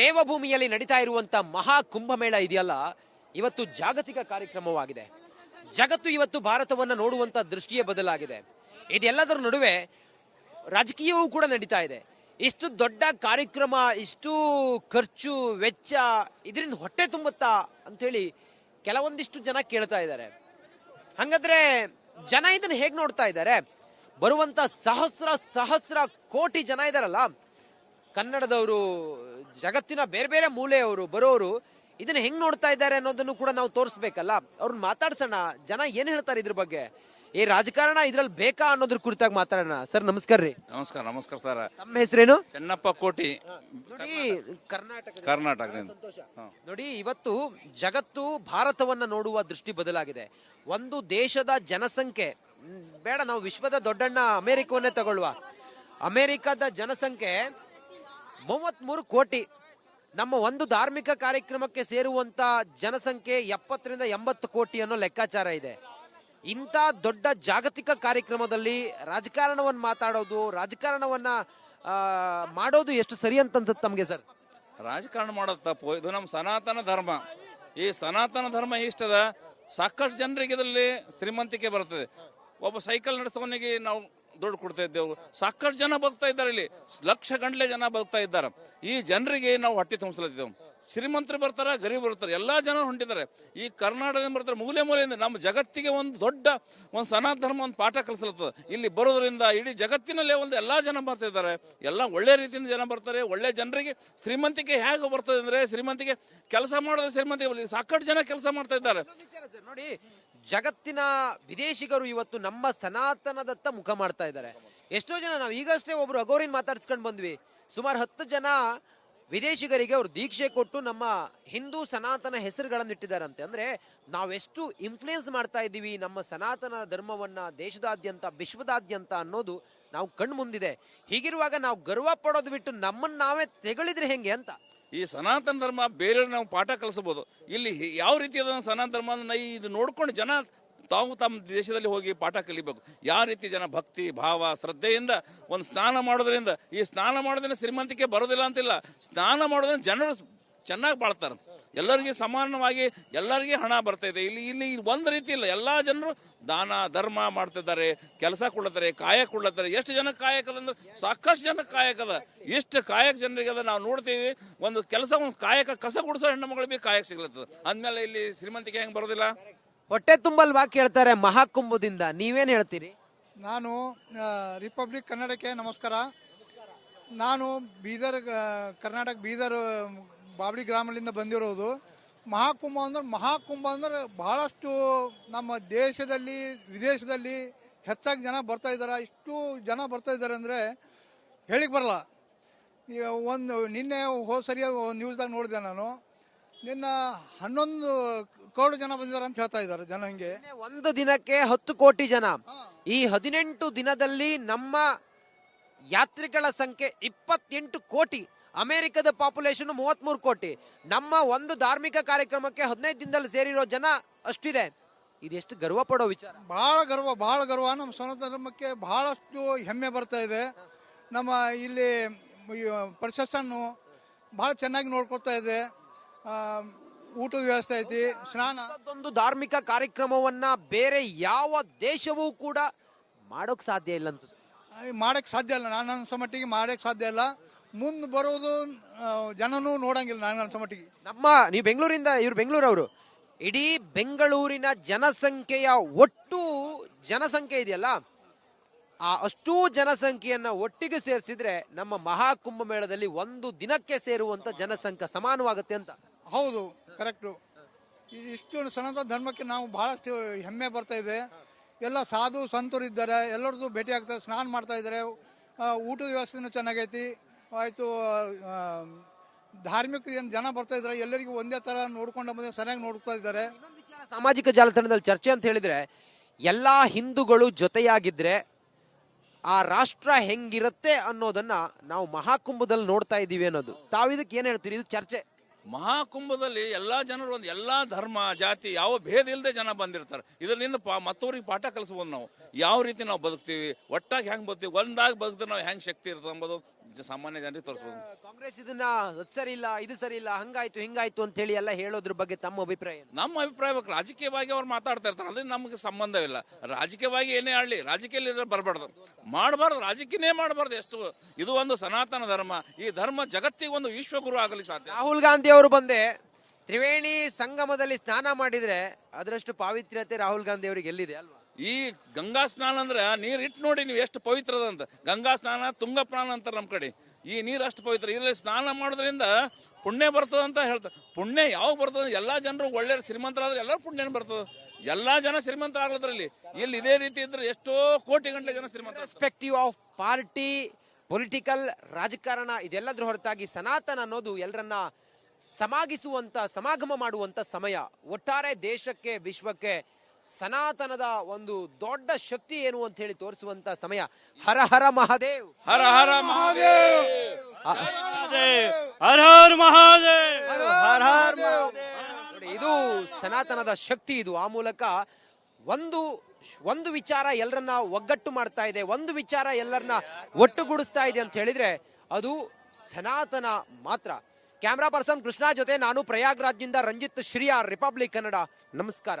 ದೇವಭೂಮಿಯಲ್ಲಿ ನಡೀತಾ ಇರುವಂತ ಮಹಾ ಕುಂಭಮೇಳ ಇದೆಯಲ್ಲ, ಇವತ್ತು ಜಾಗತಿಕ ಕಾರ್ಯಕ್ರಮವಾಗಿದೆ. ಜಗತ್ತು ಇವತ್ತು ಭಾರತವನ್ನ ನೋಡುವಂತ ದೃಷ್ಟಿಯೇ ಬದಲಾಗಿದೆ. ಇದೆಲ್ಲದರ ನಡುವೆ ರಾಜಕೀಯವೂ ಕೂಡ ನಡೀತಾ ಇದೆ. ಇಷ್ಟು ದೊಡ್ಡ ಕಾರ್ಯಕ್ರಮ, ಇಷ್ಟು ಖರ್ಚು, ವೆಚ್ಚ, ಇದರಿಂದ ಹೊಟ್ಟೆ ತುಂಬುತ್ತಾ ಅಂತೇಳಿ ಕೆಲವೊಂದಿಷ್ಟು ಜನ ಕೇಳ್ತಾ ಇದ್ದಾರೆ. ಹಂಗಾದ್ರೆ ಜನ ಇದನ್ನ ಹೇಗೆ ನೋಡ್ತಾ ಇದ್ದಾರೆ? ಬರುವಂತ ಸಹಸ್ರ ಸಹಸ್ರ ಕೋಟಿ ಜನ ಇದಾರಲ್ಲ, ಕನ್ನಡದವರು ಜಗತ್ತಿನ ಬೇರೆ ಬೇರೆ ಮೂಲೆಯವರು ಬರೋರು ಇದನ್ನ ಹೆಂಗ್ ನೋಡ್ತಾ ಇದ್ದಾರೆ ಅನ್ನೋದನ್ನು ಕೂಡ ನಾವು ತೋರಿಸ್ಬೇಕಲ್ಲ. ಅವ್ರನ್ನ ಮಾತಾಡ್ಸೋಣ. ಜನ ಏನ್ ಹೇಳ್ತಾರೆ ಇದ್ರ ಬಗ್ಗೆ? ಈ ರಾಜಕಾರಣ ಇದ್ರಲ್ಲಿ ಬೇಕಾ ಅನ್ನೋದ್ರ ಕುರಿತಾಗಿ ಮಾತಾಡೋಣ. ಸರ್ ನಮಸ್ಕಾರ ರೀ. ನಮಸ್ಕಾರ ನಮಸ್ಕಾರ ಸರ್. ತಮ್ಮ ಹೆಸರೇನು? ಚೆನ್ನಪ್ಪ ಕೋಟಿ. ನೋಡಿ ಕರ್ನಾಟಕ. ಕರ್ನಾಟಕದಿಂದ. ಸಂತೋಷ. ನೋಡಿ ಇವತ್ತು ಜಗತ್ತು ಭಾರತವನ್ನ ನೋಡುವ ದೃಷ್ಟಿ ಬದಲಾಗಿದೆ. ಒಂದು ದೇಶದ ಜನಸಂಖ್ಯೆ ಬೇಡ ನಾವು ವಿಶ್ವದ ದೊಡ್ಡಣ್ಣ ಅಮೆರಿಕವನ್ನೇ ತಗೊಳ್ಳುವ. ಅಮೆರಿಕದ ಜನಸಂಖ್ಯೆ ಮೂವತ್ಮೂರು ಕೋಟಿ ನಮ್ಮ ಒಂದು ಧಾರ್ಮಿಕ ಕಾರ್ಯಕ್ರಮಕ್ಕೆ ಸೇರುವಂತ ಜನಸಂಖ್ಯೆ ಎಪ್ಪತ್ತರಿಂದ ಎಂಬತ್ತು ಕೋಟಿ ಅನ್ನೋ ಲೆಕ್ಕಾಚಾರ ಇದೆ. ಇಂಥ ದೊಡ್ಡ ಜಾಗತಿಕ ಕಾರ್ಯಕ್ರಮದಲ್ಲಿ ರಾಜಕಾರಣವನ್ನು ಮಾತಾಡೋದು, ರಾಜಕಾರಣವನ್ನ ಮಾಡೋದು ಎಷ್ಟು ಸರಿ ಅಂತ ಅನ್ಸುತ್ತೆ ತಮಗೆ ಸರ್? ರಾಜಕಾರಣ ಮಾಡೋದು ತಪ್ಪು. ಇದು ನಮ್ಮ ಸನಾತನ ಧರ್ಮ. ಈ ಸನಾತನ ಧರ್ಮ ಇಷ್ಟದ ಸಾಕಷ್ಟು ಜನರಿಗೆ ಇದರಲ್ಲಿ ಶ್ರೀಮಂತಿಕೆ ಬರ್ತದೆ. ಒಬ್ಬ ಸೈಕಲ್ ನಡೆಸೋನಿಗೆ ನಾವು ದುಡ್ಡು ಕೊಡ್ತಾ ಇದ್ದೇವೆ. ಸಾಕಷ್ಟು ಜನ ಬದುಕ್ತಾ ಇದ್ದಾರೆ ಇಲ್ಲಿ. ಲಕ್ಷ ಗಂಟ್ಲೆ ಜನ ಬದುಕ್ತಾ ಇದ್ದಾರೆ. ಈ ಜನರಿಗೆ ನಾವು ಹೊಟ್ಟೆ ತುಂಬಿಸ್ಲತ್ತಿದ್ದೇವೆ ಶ್ರೀಮಂತರು ಬರ್ತಾರೆ ಗರೀಬ್ ಬರ್ತಾರೆ, ಎಲ್ಲ ಜನ ಹೊಂಟಿದ್ದಾರೆ. ಈ ಕರ್ನಾಟಕದಿಂದ ಬರ್ತಾರೆ, ಮೂಲೆ ಮೂಲೆಯಿಂದ ನಮ್ಮ ಜಗತ್ತಿಗೆ ಒಂದು ದೊಡ್ಡ, ಒಂದು ಸನಾತನ ಧರ್ಮ ಒಂದು ಪಾಠ ಕಲಿಸ್ಲತ್ತದ ಇಲ್ಲಿ ಬರೋದ್ರಿಂದ ಇಡೀ ಜಗತ್ತಿನಲ್ಲೇ ಒಂದು ಎಲ್ಲ ಜನ ಬರ್ತಾ ಇದ್ದಾರೆ. ಎಲ್ಲ ಒಳ್ಳೆ ರೀತಿಯಿಂದ ಜನ ಬರ್ತಾರೆ. ಒಳ್ಳೆ ಜನರಿಗೆ ಶ್ರೀಮಂತಿಕೆ ಹೇಗೆ ಬರ್ತದೆ ಅಂದರೆ, ಶ್ರೀಮಂತಿಕೆ ಕೆಲಸ ಮಾಡೋದು ಶ್ರೀಮಂತಿಗೆ ಸಾಕಷ್ಟು ಜನ ಕೆಲಸ ಮಾಡ್ತಾ ಇದ್ದಾರೆ. ನೋಡಿ ಜಗತ್ತಿನ ವಿದೇಶಿಗರು ಇವತ್ತು ನಮ್ಮ ಸನಾತನದತ್ತ ಮುಖ ಮಾಡ್ತಾ ಇದ್ದಾರೆ. ಎಷ್ಟೋ ಜನ ನಾವು ಈಗಷ್ಟೇ ಒಬ್ರು ಅಗೋರಿನ್ ಮಾತಾಡ್ಸ್ಕೊಂಡ್ ಬಂದ್ವಿ. ಸುಮಾರು ಹತ್ತು ಜನ ವಿದೇಶಿಗರಿಗೆ ಅವ್ರು ದೀಕ್ಷೆ ಕೊಟ್ಟು ನಮ್ಮ ಹಿಂದೂ ಸನಾತನ ಹೆಸರುಗಳನ್ನು ಇಟ್ಟಿದ್ದಾರಂತೆ. ಅಂದ್ರೆ ನಾವೆಷ್ಟು ಇನ್ಫ್ಲೂಯೆನ್ಸ್ ಮಾಡ್ತಾ ಇದ್ದೀವಿ, ನಮ್ಮ ಸನಾತನ ಧರ್ಮವನ್ನ ದೇಶದಾದ್ಯಂತ, ವಿಶ್ವದಾದ್ಯಂತ ಅನ್ನೋದು ನಾವು ಕಣ್ಮುಂದಿದೆ. ಹೀಗಿರುವಾಗ ನಾವು ಗರ್ವ ಪಡೋದು ಬಿಟ್ಟು ನಮ್ಮನ್ನ ನಾವೇ ತೆಗಳಿದ್ರೆ ಹೆಂಗೆ ಅಂತ? ಈ ಸನಾತನ ಧರ್ಮ ಬೇರೆ ನಾವು ಪಾಠ ಕಲಿಸಬಹುದು. ಇಲ್ಲಿ ಯಾವ ರೀತಿಯಾದ ಸನಾತನ ಧರ್ಮ ಇದು ನೋಡ್ಕೊಂಡು ಜನ ತಾವು ತಮ್ಮ ದೇಶದಲ್ಲಿ ಹೋಗಿ ಪಾಠ ಕಲಿಬೇಕು. ಯಾವ ರೀತಿ ಜನ ಭಕ್ತಿ, ಭಾವ, ಶ್ರದ್ಧೆಯಿಂದ ಒಂದು ಸ್ನಾನ ಮಾಡೋದ್ರಿಂದ, ಈ ಸ್ನಾನ ಮಾಡೋದ್ರಿಂದ ಶ್ರೀಮಂತಿಕೆ ಬರೋದಿಲ್ಲ ಅಂತಿಲ್ಲ. ಸ್ನಾನ ಮಾಡೋದ್ರಿಂದ ಜನರು ಚೆನ್ನಾಗಿ ಬಾಳ್ತಾರೆ. ಎಲ್ಲರಿಗೆ ಸಮಾನವಾಗಿ ಎಲ್ಲರಿಗೆ ಹಣ ಬರ್ತಾ ಇದೆ. ಇಲ್ಲಿ ಇಲ್ಲಿ ಒಂದು ರೀತಿ ಇಲ್ಲ. ಎಲ್ಲ ಜನರು ದಾನ ಧರ್ಮ ಮಾಡ್ತಿದ್ದಾರೆ. ಕೆಲಸ ಕೊಡ್ಲತ್ತಾರೆ ಕಾಯಕ ಕೊಡ್ಲತ್ತಾರೆ ಎಷ್ಟು ಜನ ಕಾಯಕದ ಅಂದ್ರೆ ಸಾಕಷ್ಟು ಜನ ಕಾಯಕದ. ಎಷ್ಟು ಕಾಯಕ ಜನರಿಗೆ ಅದ ನಾವು ನೋಡ್ತೀವಿ. ಒಂದು ಕೆಲಸ ಒಂದು ಕಾಯಕ ಕಸ ಗುಡಿಸೋ ಹೆಣ್ಣು ಮಗಳಿಗೆ ಭೀ ಕಾಯಕ ಸಿಗ್ಲತ್ತದ. ಅಂದ್ಮೇಲೆ ಇಲ್ಲಿ ಶ್ರೀಮಂತಿಕೆ ಹೆಂಗ್ ಬರೋದಿಲ್ಲ? ಹೊಟ್ಟೆ ತುಂಬಲ್ವಾ ಹೇಳ್ತಾರೆ ಮಹಾಕುಂಭದಿಂದ. ನೀವೇನು ಹೇಳ್ತೀರಿ? ನಾನು ರಿಪಬ್ಲಿಕ್ ಕನ್ನಡಕ್ಕೆ ನಮಸ್ಕಾರ. ನಾನು ಬೀದರ್ ಕರ್ನಾಟಕ ಬೀದರ್ ಬಾಬಳಿ ಗ್ರಾಮದಿಂದ ಬಂದಿರೋದು. ಮಹಾಕುಂಭ ಅಂದ್ರೆ ಮಹಾಕುಂಭ ಅಂದ್ರೆ ಬಹಳಷ್ಟು ನಮ್ಮ ದೇಶದಲ್ಲಿ ವಿದೇಶದಲ್ಲಿ ಹೆಚ್ಚಾಗಿ ಜನ ಬರ್ತಾ ಇದ್ದಾರೆ. ಇಷ್ಟು ಜನ ಬರ್ತಾ ಇದ್ದಾರೆ ಅಂದರೆ ಹೇಳಿಕ್ ಬರಲ್ಲ. ಈಗ ಒಂದು ನಿನ್ನೆ ಹೋದ ಸರಿ ನ್ಯೂಸ್ದಾಗ ನೋಡಿದೆ ನಾನು. ನಿನ್ನ ಹನ್ನೊಂದು ಕೋಟಿ ಜನ ಬಂದಿದ್ದಾರೆ ಅಂತ ಹೇಳ್ತಾ ಇದ್ದಾರೆ ಜನ ಹಿಂಗೆ. ಒಂದು ದಿನಕ್ಕೆ ಹತ್ತು ಕೋಟಿ ಜನ. ಈ ಹದಿನೆಂಟು ದಿನದಲ್ಲಿ ನಮ್ಮ ಯಾತ್ರಿಗಳ ಸಂಖ್ಯೆ ಇಪ್ಪತ್ತೆಂಟು ಕೋಟಿ. ಅಮೆರಿಕದ ಪಾಪ್ಯುಲೇಷನ್ ಮೂವತ್ಮೂರು ಕೋಟಿ. ನಮ್ಮ ಒಂದು ಧಾರ್ಮಿಕ ಕಾರ್ಯಕ್ರಮಕ್ಕೆ ಹದಿನೈದು ದಿನದಲ್ಲಿ ಸೇರಿರೋ ಜನ ಅಷ್ಟಿದೆ. ಇದೆಷ್ಟು ಗರ್ವ ಪಡೋ ವಿಚಾರ. ಬಹಳ ಗರ್ವ ಬಹಳ ಗರ್ವ. ನಮ್ಮ ಸನಾತನ ಧರ್ಮಕ್ಕೆ ಬಹಳಷ್ಟು ಹೆಮ್ಮೆ ಬರ್ತಾ ಇದೆ. ನಮ್ಮ ಇಲ್ಲಿ ಪ್ರಶಸ್ತನ್ನು ಭಾಳ ಬಹಳ ಚೆನ್ನಾಗಿ ನೋಡ್ಕೊಳ್ತಾ ಇದೆ. ಊಟದ ವ್ಯವಸ್ಥೆ ಐತಿ ಸ್ನಾನ. ಒಂದು ಧಾರ್ಮಿಕ ಕಾರ್ಯಕ್ರಮವನ್ನ ಬೇರೆ ಯಾವ ದೇಶವೂ ಕೂಡ ಮಾಡೋಕ್ ಸಾಧ್ಯ ಇಲ್ಲ ಅನ್ಸುತ್ತೆ. ಮಾಡಕ್ ಸಾಧ್ಯ ಇಲ್ಲ. ನಾನು ಅನ್ಸೋ ಮಟ್ಟಿಗೆ ಮಾಡಕ್ ಸಾಧ್ಯ ಇಲ್ಲ. ಮುಂದೆ ಬರೋದು ಜನನೂ ನೋಡಂಗಿಲ್ಲ ನಾನು ಅನ್ಸೋ ಮಟ್ಟಿಗೆ. ನಮ್ಮ ನೀವು ಬೆಂಗಳೂರಿಂದ ಇವ್ರು ಬೆಂಗಳೂರವರು. ಇಡೀ ಬೆಂಗಳೂರಿನ ಜನಸಂಖ್ಯೆಯ ಒಟ್ಟು ಜನಸಂಖ್ಯೆ ಇದೆಯಲ್ಲ? ಆ ಅಷ್ಟೂ ಜನಸಂಖ್ಯೆಯನ್ನ ಒಟ್ಟಿಗೆ ಸೇರಿಸಿದ್ರೆ ನಮ್ಮ ಮಹಾಕುಂಭ ಮೇಳದಲ್ಲಿ ಒಂದು ದಿನಕ್ಕೆ ಸೇರುವಂತ ಜನಸಂಖ್ಯೆ ಸಮಾನವಾಗುತ್ತೆ ಅಂತ. ಹೌದು ಕರೆಕ್ಟು ಇಷ್ಟು ಸನಾತನ ಧರ್ಮಕ್ಕೆ ನಾವು ಬಹಳಷ್ಟು ಹೆಮ್ಮೆ ಬರ್ತಾ ಇದೆ. ಎಲ್ಲ ಸಾಧು ಸಂತರು ಇದ್ದಾರೆ. ಎಲ್ಲರದ್ದು ಭೇಟಿ ಆಗ್ತಾರೆ ಸ್ನಾನ ಮಾಡ್ತಾ ಇದ್ದಾರೆ. ಊಟದ ವ್ಯವಸ್ಥೆನೂ ಚೆನ್ನಾಗೈತಿ. ಆಯಿತು ಧಾರ್ಮಿಕ ಏನು ಜನ ಬರ್ತಾ ಇದ್ದಾರೆ ಎಲ್ಲರಿಗೂ ಒಂದೇ ಥರ ನೋಡ್ಕೊಂಡು ಬಂದು ಸರಿಯಾಗಿ ನೋಡ್ತಾ ಇದ್ದಾರೆ. ಸಾಮಾಜಿಕ ಜಾಲತಾಣದಲ್ಲಿ ಚರ್ಚೆ ಅಂತ ಹೇಳಿದರೆ ಎಲ್ಲ ಹಿಂದೂಗಳು ಜೊತೆಯಾಗಿದ್ದರೆ ಆ ರಾಷ್ಟ್ರ ಹೆಂಗಿರುತ್ತೆ ಅನ್ನೋದನ್ನ ನಾವು ಮಹಾಕುಂಭದಲ್ಲಿ ನೋಡ್ತಾ ಇದ್ದೀವಿ ಅನ್ನೋದು. ತಾವಿದಕ್ಕೆ ಏನು ಹೇಳ್ತೀರಿ? ಇದು ಚರ್ಚೆ. ಮಹಾಕುಂಭದಲ್ಲಿ ಎಲ್ಲ ಜನರು ಒಂದು ಎಲ್ಲ ಧರ್ಮ ಜಾತಿ ಯಾವ ಭೇದ ಇಲ್ಲದೆ ಜನ ಬಂದಿರ್ತಾರೆ. ಇದರಿಂದ ಪಾ ಮತ್ತವ್ರಿಗೆ ಪಾಠ ಕಲಿಸ್ಬೋದು ನಾವು. ಯಾವ ರೀತಿ ನಾವು ಬದುಕ್ತೀವಿ? ಒಟ್ಟಾಗಿ ಹೆಂಗೆ ಬದುಕ್ತೀವಿ? ಒಂದಾಗಿ ಬದುಕಿದ್ರೆ ನಾವು ಹೆಂಗೆ ಶಕ್ತಿ ಇರ್ತದೆ ಅಂಬೋದು ಸಾಮಾನ್ಯ ಜನರಿಗೆ ತೋರಿಸ್ಬೋದು. ಕಾಂಗ್ರೆಸ್ ಇದನ್ನ ಅದ್ ಸರಿ ಇಲ್ಲ ಇದು ಸರಿ ಇಲ್ಲ ಹಂಗಾಯ್ತು ಹಿಂಗಾಯ್ತು ಅಂತ ಹೇಳಿ ಎಲ್ಲ ಹೇಳೋದ್ರ ಬಗ್ಗೆ ತಮ್ಮ ಅಭಿಪ್ರಾಯ ಏನು? ನಮ್ಮ ಅಭಿಪ್ರಾಯ ಬೇಕು ರಾಜಕೀಯವಾಗಿ ಅವ್ರು ಮಾತಾಡ್ತಾ ಇರ್ತಾರೆ ಅದ್ರಿಂದ ನಮಗೆ ಸಂಬಂಧವಿಲ್ಲ. ರಾಜಕೀಯವಾಗಿ ಏನೇ ಆಡಲಿ ರಾಜಕೀಯ ಇದ್ರೆ ಬರಬಾರ್ದು. ಮಾಡಬಾರ್ದು ರಾಜಕೀಯನೇ ಮಾಡಬಾರ್ದು ಎಷ್ಟು ಇದು ಒಂದು ಸನಾತನ ಧರ್ಮ ಈ ಧರ್ಮ ಜಗತ್ತಿಗೆ ಒಂದು ವಿಶ್ವಗುರು ಆಗಲಿಕ್ಕೆ ಸಾಧ್ಯ. ರಾಹುಲ್ ಗಾಂಧಿ ಅವರು ಬಂದೆ ತ್ರಿವೇಣಿ ಸಂಗಮದಲ್ಲಿ ಸ್ನಾನ ಮಾಡಿದ್ರೆ ಅದರಷ್ಟು ಪಾವಿತ್ರ್ಯತೆ ರಾಹುಲ್ ಗಾಂಧಿ ಅವರಿಗೆ ಎಲ್ಲಿದೆ ಅಲ್ವಾ? ಈ ಗಂಗಾ ಸ್ನಾನ ಅಂದ್ರೆ ನೀರ್ ಇಟ್ಟು ನೋಡಿ ನೀವು ಎಷ್ಟು ಪವಿತ್ರದ ಅಂತ ಗಂಗಾ ಸ್ನಾನ, ತುಂಗ ಅಂತಾರೆ ನಮ್ಮ ಕಡೆ. ಈ ನೀರು ಅಷ್ಟು ಪವಿತ್ರ. ಇದರಲ್ಲಿ ಸ್ನಾನ ಮಾಡೋದ್ರಿಂದ ಪುಣ್ಯ ಬರ್ತದ ಅಂತ ಹೇಳ್ತಾರೆ. ಪುಣ್ಯ ಯಾವಾಗ ಬರ್ತದ ಎಲ್ಲಾ ಜನರು ಒಳ್ಳೆ ಶ್ರೀಮಂತರಾದ್ರೆ ಎಲ್ಲರೂ ಪುಣ್ಯ ಬರ್ತದ. ಎಲ್ಲಾ ಜನ ಶ್ರೀಮಂತರಾಗ್ಲದ್ರಲ್ಲಿ ಇಲ್ಲಿ ಇದೇ ರೀತಿ ಇದ್ರೆ ಎಷ್ಟೋ ಕೋಟಿ ಗಂಟೆ ಜನ ಶ್ರೀಮಂತ ರೆಸ್ಪೆಕ್ಟಿವ್ ಆಫ್ ಪಾರ್ಟಿ ಪೊಲಿಟಿಕಲ್ ರಾಜಕಾರಣ, ಇದೆಲ್ಲದ್ರ ಹೊರತಾಗಿ ಸನಾತನ ಅನ್ನೋದು ಎಲ್ಲರನ್ನ ಸಮಾಗಿಸುವಂತ, ಸಮಾಗಮ ಮಾಡುವಂತ ಸಮಯ. ಒಟ್ಟಾರೆ ದೇಶಕ್ಕೆ, ವಿಶ್ವಕ್ಕೆ ಸನಾತನದ ಒಂದು ದೊಡ್ಡ ಶಕ್ತಿ ಏನು ಅಂತ ಹೇಳಿ ತೋರಿಸುವಂತ ಸಮಯ. ಹರ ಹರ ಮಹಾದೇವ್. ಹರ ಹರ ಮಹಾದೇವ್. ಹರ ಹರ ಮಹಾದೇವ್. ಹರ ಹರ ಮಹಾದೇವ್. ನೋಡಿ, ಇದು ಸನಾತನದ ಶಕ್ತಿ ಇದು. ಆ ಮೂಲಕ ಒಂದು ಒಂದು ವಿಚಾರ ಎಲ್ಲರನ್ನ ಒಗ್ಗಟ್ಟು ಮಾಡ್ತಾ ಇದೆ. ಒಂದು ವಿಚಾರ ಎಲ್ಲರನ್ನ ಒಟ್ಟುಗೂಡಿಸ್ತಾ ಇದೆ ಅಂತ ಹೇಳಿದ್ರೆ ಅದು ಸನಾತನ ಮಾತ್ರ. ಕ್ಯಾಮ್ರಾ ಪರ್ಸನ್ ಕೃಷ್ಣ ಜೊತೆ ನಾನು ಪ್ರಯಾಗ್ರಾಜ್ನಿಂದ ರಂಜಿತ್ ಶ್ರೀಯಾ ರಿಪಬ್ಲಿಕ್ ಕನ್ನಡ ನಮಸ್ಕಾರ.